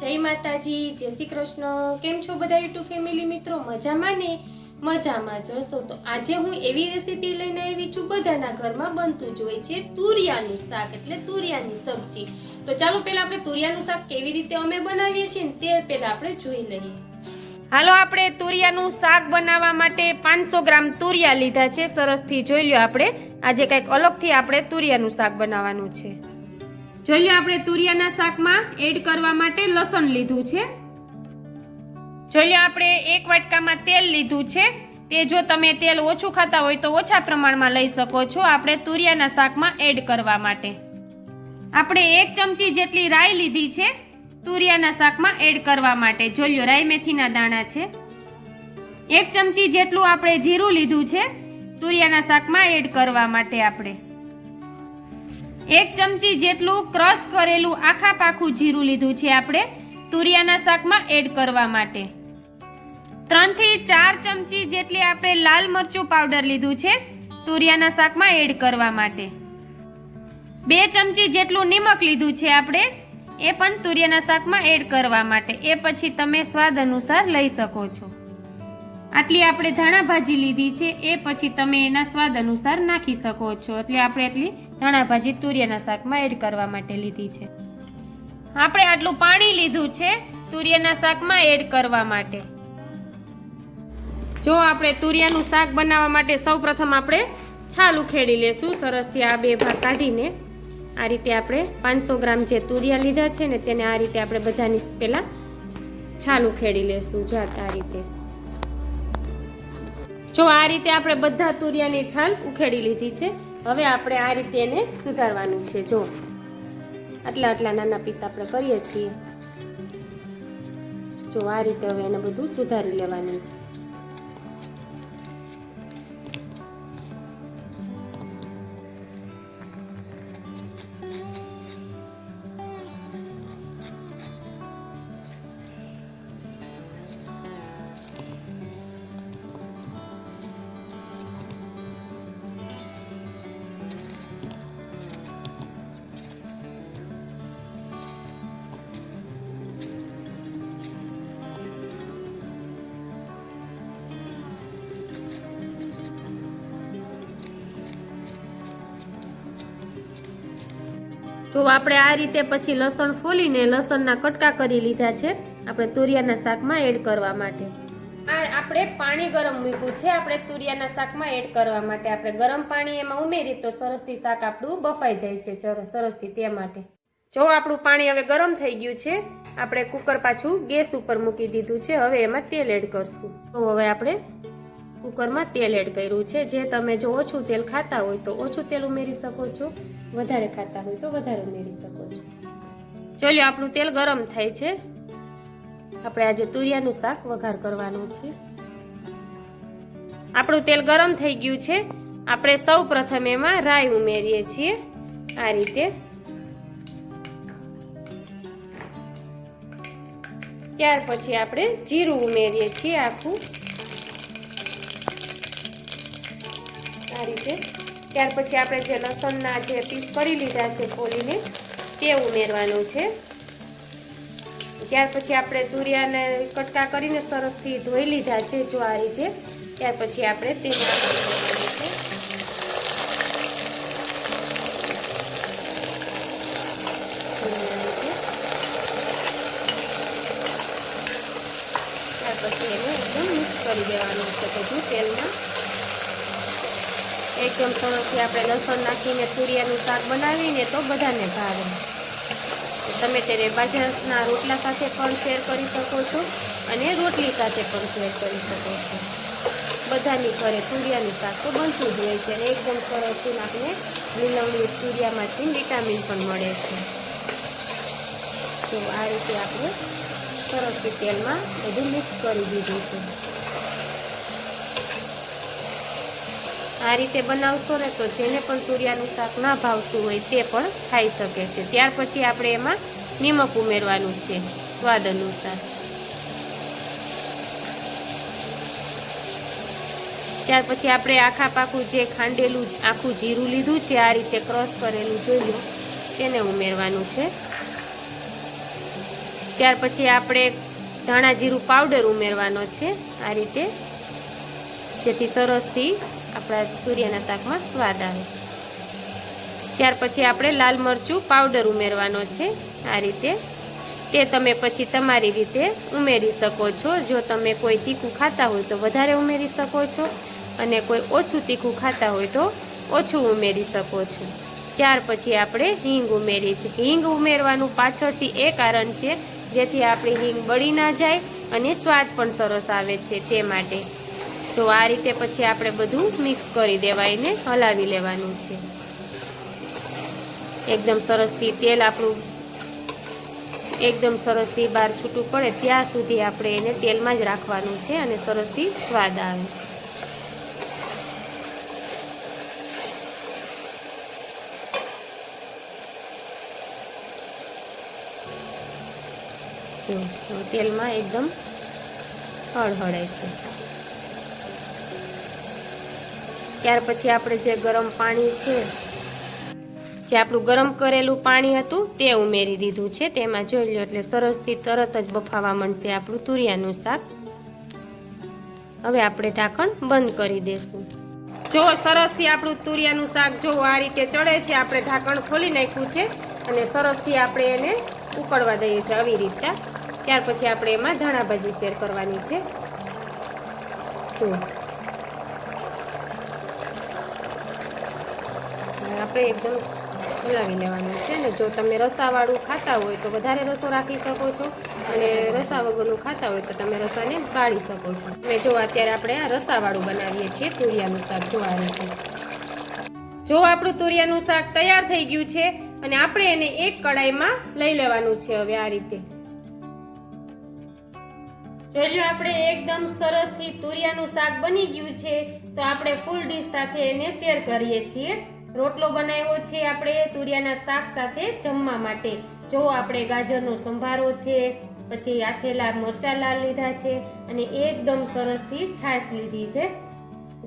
જય માતાજી, જય શ્રી કૃષ્ણ. કેમ છો બધા યુટ્યુબ ફેમિલી મિત્રો? મજામાં ને? મજામાં જશો તો આજે હું એવી રેસીપી લઈને આવી છું, બધાના ઘરમાં બનતું જ હોય છે, તુરિયાનું શાક, એટલે તુરિયાની સબ્જી. તો ચાલો પહેલા આપણે તુરિયાનું શાક કેવી રીતે અમે બનાવીએ છીએ તે પહેલા આપણે જોઈ લઈએ. હાલો, આપણે તુરિયાનું શાક બનાવવા માટે પાંચસો ગ્રામ તુરિયા લીધા છે. સરસથી જોઈ લ્યો આપણે. આજે કંઈક અલગથી આપણે તુરિયાનું શાક બનાવવાનું છે. જોઈ આપણે તુરિયાના શાકમાં એડ કરવા માટે લસણ લીધું છે. જોઈ આપણે એક વાટકામાં તેલ લીધું છે. તે જો તમે તેલ ઓછું ખાતા હોય તો ઓછા પ્રમાણમાં લઈ શકો છો આપણે તુરિયાના શાકમાં એડ કરવા માટે. આપણે એક ચમચી જેટલી રાઈ લીધી છે તુરિયાના શાકમાં એડ કરવા માટે. જોઈ લો, રાઈ મેથીના દાણા છે. એક ચમચી જેટલું આપણે જીરું લીધું છે તુરિયાના શાકમાં એડ કરવા માટે આપણે. એક ચમચી જેટલું ક્રશ કરેલું આખા પાખું જીરું લીધું છે આપણે તુરિયાના શાકમાં એડ કરવા માટે. ત્રણથી ચાર ચમચી જેટલી આપણે લાલ મરચું પાવડર લીધું છે તુરિયાના શાકમાં એડ કરવા માટે. બે ચમચી જેટલું નિમક લીધું છે આપણે એ પણ તુરિયાના શાકમાં એડ કરવા માટે. એ પછી તમે સ્વાદ અનુસાર લઈ શકો છો. આટલી આપણે ધાણા ભાજી લીધી છે, એ પછી તમે એના સ્વાદ અનુસાર નાખી શકો છો. એટલે આપણે એટલી ધાણા ભાજી તુરિયાના શાકમાં એડ કરવા માટે લીધી છે. આપણે આટલું પાણી લીધું છે, તુરિયાના શાકમાં એડ કરવા માટે. જો આપણે તુરિયાનું શાક બનાવવા માટે સૌપ્રથમ આપણે છાલ ઉખેડી લેશું. સરસથી આ બે ભાગ કાઢીને આ રીતે આપણે પાંચસો ગ્રામ જે તુરિયા લીધા છે ને, તેને આ રીતે આપણે બધાની પહેલાં છાલ ઉખેડી લેશું. જાત આ રીતે. જો આ રીતે આપણે બધા તુરિયાની છાલ ઉખેડી લીધી છે, હવે આપણે આ રીતે એને સુધારવાનું છે. જો, આટલા આટલા નાના પીસ આપણે કરીએ છીએ. જો, આ રીતે હવે એને બધું સુધારી લેવાનું છે. જો આપણે આ રીતે પછી લસણ ફોલીને લસણના કટકા કરી લીધા છે, આપણે તુરિયાના શાકમાં એડ કરવા માટે. આ આપણે પાણી ગરમ મૂક્યું છે, આપણે તુરિયાના શાકમાં એડ કરવા માટે. આપણે ગરમ પાણી એમાં ઉમેરી તો સરસથી શાક આપણું બફાઈ જાય છે સરસથી તે માટે. જો આપણું પાણી હવે ગરમ થઈ ગયું છે, આપણે કુકર પાછું ગેસ ઉપર મૂકી દીધું છે, હવે એમાં તેલ એડ કરશું. તો હવે આપણે કુકરમાં તેલ એડ કર્યું છે. જે તમે જો ઓછું તેલ ખાતા હોય તો ઓછું તેલ ઉમેરી શકો છો. વધારે ખાતા હોય તો વધારે ઉમેરી શકો છો. ચલો આપણું તેલ ગરમ થાય છે. આપણે આજે તુરિયાનું શાક વઘાર કરવાનું છે. આપણું તેલ ગરમ થઈ ગયું છે. આપણે સૌ પ્રથમ એમાં રાઈ ઉમેરીએ છીએ. આ રીતે. ત્યાર પછી આપણે જીરું ઉમેરીએ છીએ આખું. આ રીતે. ત્યાર પછી આપણે જે લસણના જે પીસ કરી લીધા છે ફોલીને તે ઉમેરવાનું છે. ત્યાર પછી આપણે તુરિયાને કટકા કરીને સરસથી ધોઈ લીધા છે જો આ રીતે. ત્યાર પછી આપણે તેમાં પછી એને એકદમ મિક્સ કરી દેવાનું છે બધું તેલમાં. એકદમ સરસથી આપણે લસણ નાખીને તુરિયાનું શાક બનાવીને તો બધાને ભાવે. તમે તેને બાજરાના રોટલા સાથે પણ શેર કરી શકો છો અને રોટલી સાથે પણ શેર કરી શકો છો. બધાની ઘરે તુરિયાનું શાક તો બનતું જ હોય છે અને એકદમ સરસથી આપણે લીલવણી તુરિયામાંથી વિટામિન પણ મળે છે. તો આ રીતે આપણે સરસથી તેલમાં બધું મિક્સ કરી દીધું છે. આ રીતે બનાવશો ને તો જેને પણ તુરિયાનું શાક ના ભાવતું હોય તે પણ ખાઈ શકે છે. ત્યાર પછી આપણે એમાં નિમક ઉમેરવાનું છે, સ્વાદ અનુસાર. ત્યાર પછી આપણે આખા પાકું જે ખાંડેલું આખું જીરું લીધું છે, આ રીતે ક્રોસ કરેલું જોઈએ તેને ઉમેરવાનું છે. ત્યાર પછી આપણે ધાણા જીરું પાવડર ઉમેરવાનો છે, આ રીતે. જેથી સરસથી આપણા તુરિયાના શાકમાં સ્વાદ આવે. ત્યાર પછી આપણે લાલ મરચું પાવડર ઉમેરવાનો છે. આ રીતે તે તમે પછી તમારી રીતે ઉમેરી શકો છો. જો તમે કોઈ તીખું ખાતા હોય તો વધારે ઉમેરી શકો છો અને કોઈ ઓછું તીખું ખાતા હોય તો ઓછું ઉમેરી શકો છો. ત્યાર પછી આપણે હિંગ ઉમેરીએ છીએ. હિંગ ઉમેરવાનું પાછળથી એ કારણ છે જેથી આપણી હિંગ બળી ના જાય અને સ્વાદ પણ સરસ આવે છે તે માટે. તો આ રીતે પછી આપણે બધું મિક્સ કરી દેવાયને હલાવી લેવાનું છે. એકદમ સરસથી તેલ આપણું એકદમ સરસથી બહાર છૂટું પડે ત્યાં સુધી આપણે એને તેલમાં જ રાખવાનું છે અને સરસથી સ્વાદ આવે. તેલમાં એકદમ હળહળે છે. ત્યાર પછી આપણે જે ગરમ પાણી છે, જે આપણું ગરમ કરેલું પાણી હતું તે ઉમેરી દીધું છે. તેમાં જોઈ લો એટલે સરસથી તરત જ બફાવા મળશે આપણું તુરિયાનું શાક. હવે આપણે ઢાંકણ બંધ કરી દેશું. જો સરસથી આપણું તુરિયાનું શાક જો આ રીતે ચડે છે, આપણે ઢાંકણ ખોલી નાખ્યું છે અને સરસથી આપણે એને ઉકળવા દઈએ છીએ આવી રીતે ત્યાર પછી આપણે એમાં ધાણા ભાજી શેર કરવાની છે. જો હવે આપણે એકદમ હલાવી લેવાનું છે ને. જો તમે રસાવાળું ખાતા હોય તો વધારે રસો રાખી શકો છો અને રસા વગરનું ખાતા હોય તો તમે રસાને કાઢી શકો છો. અને જો અત્યારે આપણે આ રસાવાળું બનાવીએ છીએ તુરિયાનું શાક. જો આ રીતે. જો આપણું તુરિયાનું શાક તૈયાર થઈ ગયું છે અને આપણે એને એક કડાઈમાં લઈ લેવાનું છે હવે આ રીતે. જોઈ લો આપણે એકદમ સરસથી તુરિયાનું શાક બની ગયું છે તો આપણે ફૂલ ડીશ સાથે એને શેર કરીએ છીએ. રોટલો બનાવ્યો છે આપણે તુરિયાના શાક સાથે જમવા માટે. જો આપણે ગાજરનો સંભારો છે, પછી આથેલા મરચા લાલ લીધા છે અને એકદમ સરસથી છાશ લીધી છે.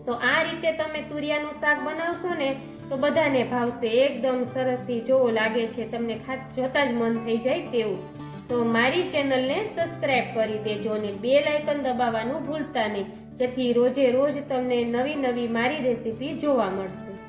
તો આ રીતે તમે તુરિયાનું શાક બનાવશો ને, તો બધાને ભાવશે એકદમ સરસથી જોવો લાગે છે તમને ખાસ જોતા જ મન થઈ જાય તેવું. તો મારી ચેનલને સબસ્ક્રાઇબ કરી દેજો અને બે લાઇકન દબાવવાનું ભૂલતા નહીં, જેથી રોજે રોજ તમને નવી નવી મારી રેસીપી જોવા મળશે.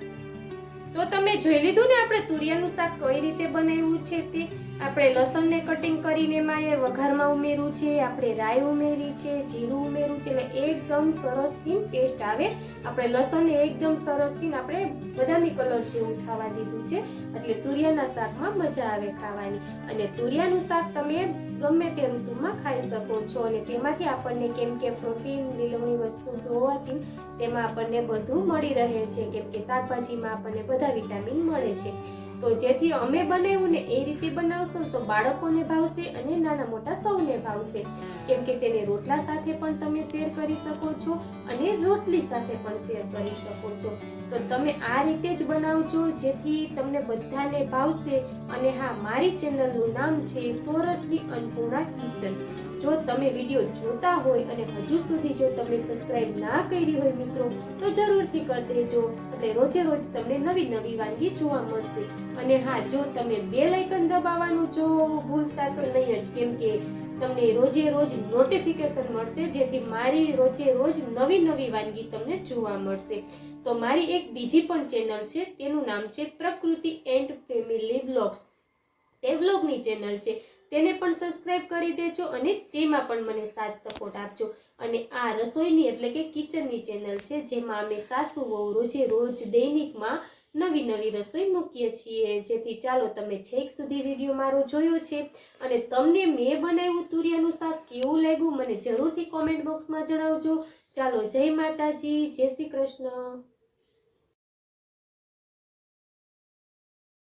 તો તમે જોઈ લીધું ને આપણે તુરિયાનું શાક કઈ રીતે બનાવ્યું છે તે? આપણે લસણને કટિંગ કરીને એમાં એ વઘારમાં ઉમેર્યું છે, આપણે રાઈ ઉમેરી છે, જીરું ઉમેર્યું છે, એટલે એકદમ સરસથી ટેસ્ટ આવે. આપણે લસણને એકદમ સરસથી આપણે બદામી કલર જેવું થવા દીધું છે, એટલે તુરિયાના શાકમાં મજા આવે ખાવાની. અને તુરિયાનું શાક તમે ગમે તે ઋતુમાં ખાઈ શકો છો, અને તેમાંથી આપણને કેમ કે પ્રોટીન લીલવણી વસ્તુ હોવાથી તેમાં આપણને બધું મળી રહે છે, કેમ કે શાકભાજીમાં આપણને બધા વિટામિન મળે છે. તો જેથી અમે બનાવ્યું ને એ રીતે બનાવશો તો બાળકોને ભાવશે અને નાના મોટા સૌને ભાવશે. કેમ કે તેને રોટલા સાથે પણ તમે શેર કરી શકો છો અને રોટલી સાથે પણ શેર કરી શકો છો. તો તમે આ રીતે જ બનાવજો, જેથી તમને બધાને ભાવશે. અને હા, મારી ચેનલનું નામ છે સોરઠની અન્નપૂર્ણા કિચન. જો તમે વીડિયો જોતા હોય અને હજુ સુધી જો તમે સબસ્ક્રાઇબ ના કરી હોય મિત્રો, તો જરૂરથી કરી દેજો. એટલે રોજે રોજ તમને નવી નવી વાનગી જોવા મળશે. અને હા, જો તમે બે લાઇકન દબાવવાનું જો ભૂલતા તો નહીં જ, કેમ કે તમને રોજે રોજ નોટિફિકેશન મળશે, જેથી મારી રોજે રોજ નવી નવી વાનગી તમને જોવા મળશે. તો મારી એક બીજી પણ ચેનલ છે, તેનું નામ છે પ્રકૃતિ એન્ડ ફેમિલી વ્લોગ્સ તે બ્લોગની ચેનલ છે. તેને પણ સબસ્ક્રાઇબ કરી દેજો અને તેમાં પણ મને સાથ સપોર્ટ આપજો. અને આ રસોઈની એટલે કે કિચનની ચેનલ છે, જેમાં અમે સાસુ વહુ રોજે રોજ દૈનિકમાં નવી નવી રસોઈ મૂકીએ છીએ. જેથી ચાલો તમે છેક સુધી વીડિયો મારો જોયો છે. અને તમને મેં બનાવ્યું તુરિયાનું શાક કેવું લાગ્યું, મને જરૂરથી કોમેન્ટ બોક્સમાં જણાવજો. ચાલો જય માતાજી, જય શ્રી કૃષ્ણ.